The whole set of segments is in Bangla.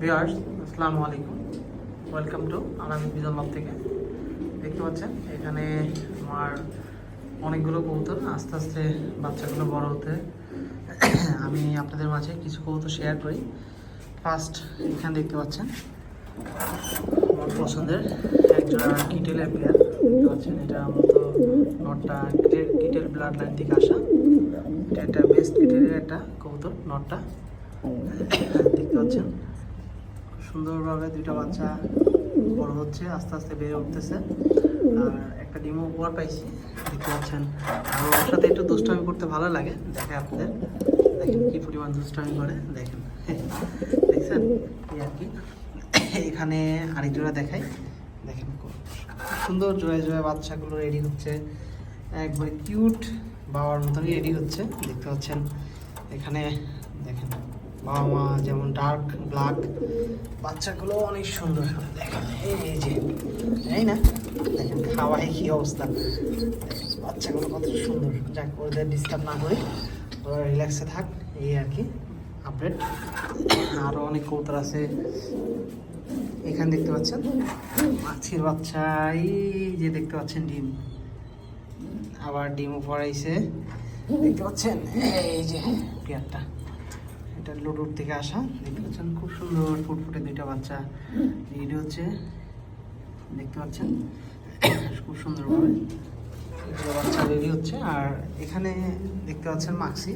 ভিউয়ার্স, আসসালামু আলাইকুম। ওয়েলকাম টু আনামি বিজন লব থেকে। দেখতে পাচ্ছেন, এখানে আমার অনেকগুলো কবুতর, আস্তে আস্তে বাচ্চাগুলো বড় হতে আমি আপনাদের মাঝে কিছু কবুতর শেয়ার করি। ফার্স্ট এখানে দেখতে পাচ্ছেন, আমার পছন্দের একজোড়া কিটেলের পেয়ার দেখতে পাচ্ছেন, এটা মূলত নটটা কিটেল কিটেল ব্লাড লাইন থেকে আসা। এটা একটা বেস্ট কিটেলের একটা কবুতর, নটটা। দেখতে পাচ্ছেন সুন্দরভাবে দুইটা বাচ্চা বড় হচ্ছে, আস্তে আস্তে বেড়ে উঠতেছে। আর একটা ডিমও উপহার পাইছি, দেখতে পাচ্ছেন। আর ওর সাথে একটু দুষ্টামি করতে ভালো লাগে, দেখে আপনাদের। দেখেন কি পরিমাণ দুষ্টামি করে, দেখেন। দেখছেন? এই আর কি। এখানে আরেক জোড়া দেখাই। দেখেন সুন্দর জোড়ায় জোড়ায় বাচ্চাগুলো রেডি হচ্ছে। একবারে কিউট বাবার মতনই রেডি হচ্ছে, দেখতে পাচ্ছেন। এখানে, দেখেন। বাবা মা যেমন ডার্ক ব্ল্যাক বাচ্চাগুলো অনেক সুন্দর দেখেন। এই যে, এই না? দেখেন খাওয়াই কি অবস্থা? বাচ্চাগুলো কত সুন্দর। যাক, ওদের ডিস্টার্ব না করি, ওরা রিল্যাক্সে থাক, এই আর কি আপডেট আরও অনেক কৌতর আছে। এখানে দেখতে পাচ্ছেন? মাছের বাচ্চা, এই যে দেখতে পাচ্ছেন ডিম। আবার ডিমও পড়াইছে। দেখতে পাচ্ছেন? এই যে, পেয়ারটা। এটা লুডুর থেকে আসা। দেখতে পাচ্ছেন, খুব সুন্দর ফুটফুটে দুইটা বাচ্চা রেডি হচ্ছে। দেখতে পাচ্ছেন, খুব সুন্দরভাবে বাচ্চা রেডি হচ্ছে। আর এখানে দেখতে পাচ্ছেন মাক্সি,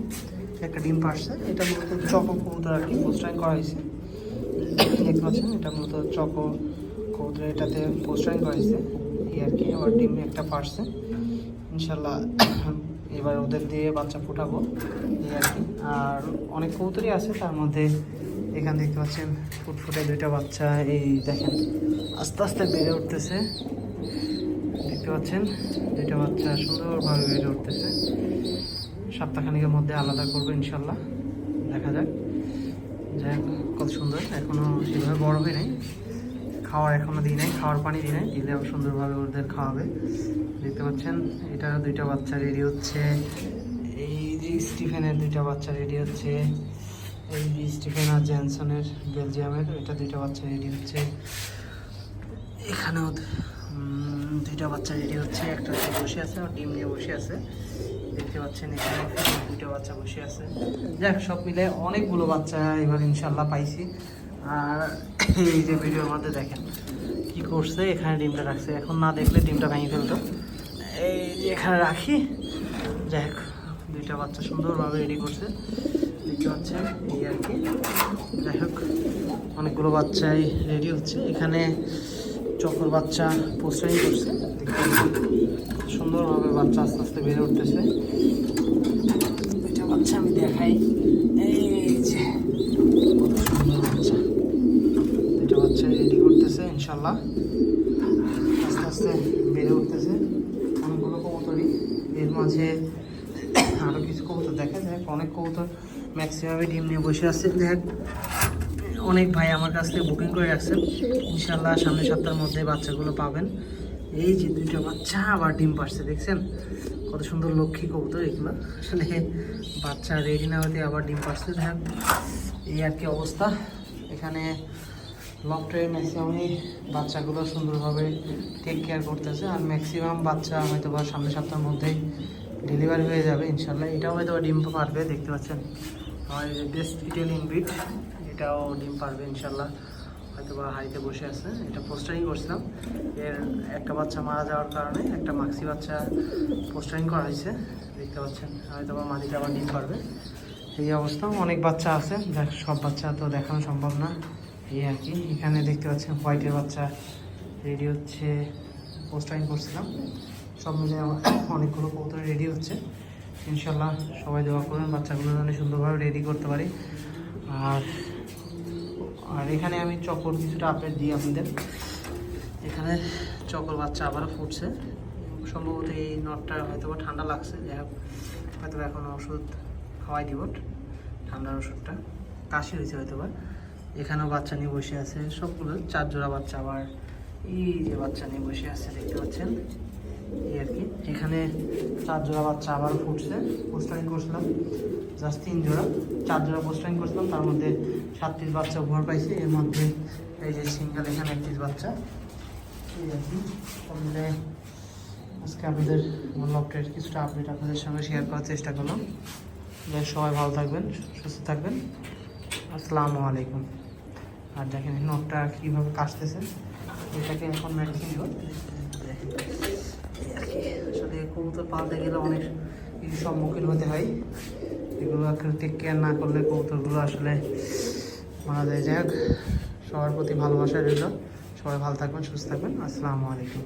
একটা ডিম পারছে। এটা মূলত চকো কবুতর আর কি পোস্টারিং করা হয়েছে। দেখতে পাচ্ছেন, এটা মূলত চকো কবুতর, এটাতে পোস্টারিং করা হয়েছে। এই আর কি, আবার ডিম একটা পারছে। ইনশাল্লাহ এবার ওদের দিয়ে বাচ্চা ফুটাবো, এই আর কি। আর অনেক কবুতরই আছে, তার মধ্যে এখানে দেখতে পাচ্ছেন ফুটফুটে দুইটা বাচ্চা, এই দেখেন, আস্তে আস্তে বেড়ে উঠতেছে। দেখতে পাচ্ছেন, দুইটা বাচ্চা সুন্দরভাবে বেড়ে উঠতেছে। সপ্তাহখানিকের মধ্যে আলাদা করব ইনশাল্লাহ, দেখা যাক। যাই কত সুন্দর, এখনও সেভাবে বড় হয় নাই। খাওয়ার এখনও দিই নাই, খাওয়ার পানি দিই নাই। দিলে সুন্দরভাবে ওদের খাওয়াবে। দেখতে পাচ্ছেন, এটা দুইটা বাচ্চা রেডি হচ্ছে। এই যে স্টিফেনের দুইটা বাচ্চা রেডি হচ্ছে। এই যে স্টিফেন আর জ্যানসনের বেলজিয়ামের, এটা দুইটা বাচ্চা রেডি হচ্ছে। এখানেও দুইটা বাচ্চা রেডি হচ্ছে। একটা বসে আছে, আর ডিম নিয়ে বসে আছে। দেখতে পাচ্ছেন এখানে দুইটা বাচ্চা বসে আছে। যাক, সব মিলে অনেকগুলো বাচ্চা এবার ইনশাল্লাহ পাইছি। আর এই যে ভিডিওর মধ্যে দেখেন কি করছে, এখানে ডিমটা রাখছে। এখন না দেখলে ডিমটা ভেঙে ফেলতো। এই যে এখানে রাখি, যাই হোক, দুইটা বাচ্চা সুন্দরভাবে রেডি করছে। দেখতে পাচ্ছেন, এই আর কি। যাই হোক, অনেকগুলো বাচ্চাই রেডি হচ্ছে। এখানে চকর বাচ্চা পোস্টারিং করছে। সুন্দরভাবে বাচ্চা আস্তে আস্তে বেড়ে উঠতেছে। দুইটা বাচ্চা আমি দেখাই। এই যে কত সুন্দর বাচ্চা দুইটা বাচ্চা রেডি করতেছে ইনশাল্লাহ আস্তে আস্তে বেড়ে উঠতেছে। অনেকগুলো কবুতরই। এর মাঝে আরও কিছু কবুতর দেখা যায়। অনেক কবুতর ম্যাক্সিমামই ডিম নিয়ে বসে আছে। দেখ, অনেক ভাই আমার কাছ থেকে বুকিং করে রাখছেন ইনশাল্লাহ সামনের সপ্তাহের মধ্যে বাচ্চাগুলো পাবেন। এই যে দুইটা বাচ্চা আবার ডিম পারছে দেখছেন? কত সুন্দর লক্ষ্মী কবুতর এগুলো। আসলে বাচ্চা রেডি না হতে আবার ডিম পারছে দেখ, এই আর কি অবস্থা। এখানে লকটে ম্যাক্সিমামই বাচ্চাগুলো সুন্দরভাবে টেক কেয়ার করতেছে আর ম্যাক্সিমাম বাচ্চা হয়তো বা সামনের সপ্তাহের মধ্যেই ডেলিভারি হয়ে যাবে, ইনশাল্লাহ। এটাও হয়তো ডিম পারবে, দেখতে পাচ্ছেন। আমার বেস্ট ডিটেল ইনবিট এটাও ডিম পারবে, ইনশাল্লাহ। হয়তো বা হাইতে বসে আছে। এটা পোস্টারিং করছিলাম। এর একটা বাচ্চা মারা যাওয়ার কারণে একটা মাক্সি বাচ্চা পোস্টারিং করা হয়েছে, দেখতে পাচ্ছেন। হয়তো বা মাদিটা আবার ডিম পারবে। এই অবস্থা। অনেক বাচ্চা আছে। দেখ, সব বাচ্চা তো দেখানো সম্ভব না। এই আর কি। এখানে দেখতে পাচ্ছেন হোয়াইটের বাচ্চা রেডি হচ্ছে। পোস্টারিং করছিলাম। সব মিলে অনেকগুলো কৌতল রেডি হচ্ছে। ইনশাল্লাহ সবাই দোয়া করবেন, বাচ্চাগুলো যেন সুন্দরভাবে রেডি করতে পারি। আর আর এখানে আমি চকর কিছুটা আপডেট দিই আপনাদের। এখানে চকর বাচ্চা আবারও ফুটছে। সম্ভবত এই নটটা হয়তো ঠান্ডা লাগছে। যাই হোক হয়তো এখন ওষুধ খাওয়াই দিব। ঠান্ডার ওষুধটা। কাশি হয়েছে হয়তো বা এখানেও বাচ্চা নিয়ে বসে আছে, সবগুলো চার জোড়া বাচ্চা আবার এই যে বাচ্চা নিয়ে বসে আছে, দেখতে পাচ্ছেন? এই আর কি। এখানে চার জোড়া বাচ্চা আবার ফুটছে, পোস্টারিং করছিলাম, জাস্ট তিন জোড়া, চার জোড়া পোস্টারিং করছিলাম, তার মধ্যে সাত পিস বাচ্চা উপহার পাইছে, এর মধ্যে এই যে সিঙ্গেল এখানে এক পিস বাচ্চা। এই আর কি। আজকে আপনাদের লকটের কিছুটা আপডেট আপনাদের সঙ্গে শেয়ার করার চেষ্টা করলাম। সবাই ভালো থাকবেন, সুস্থ থাকবেন। আসসালামু আলাইকুম। আর দেখেন নখটা কীভাবে কাটতেছেন এটাকে এখন মেডিসিন আসলে কবুতর পালতে গেলে অনেক কিছু সম্মুখীন হতে হয়। এগুলো টেক কেয়ার না করলে কবুতরগুলো আসলে মারা যায়। যাই হোক, সবার প্রতি ভালোবাসা রইল। সবাই ভালো থাকবেন, সুস্থ থাকবেন। আসসালামু আলাইকুম।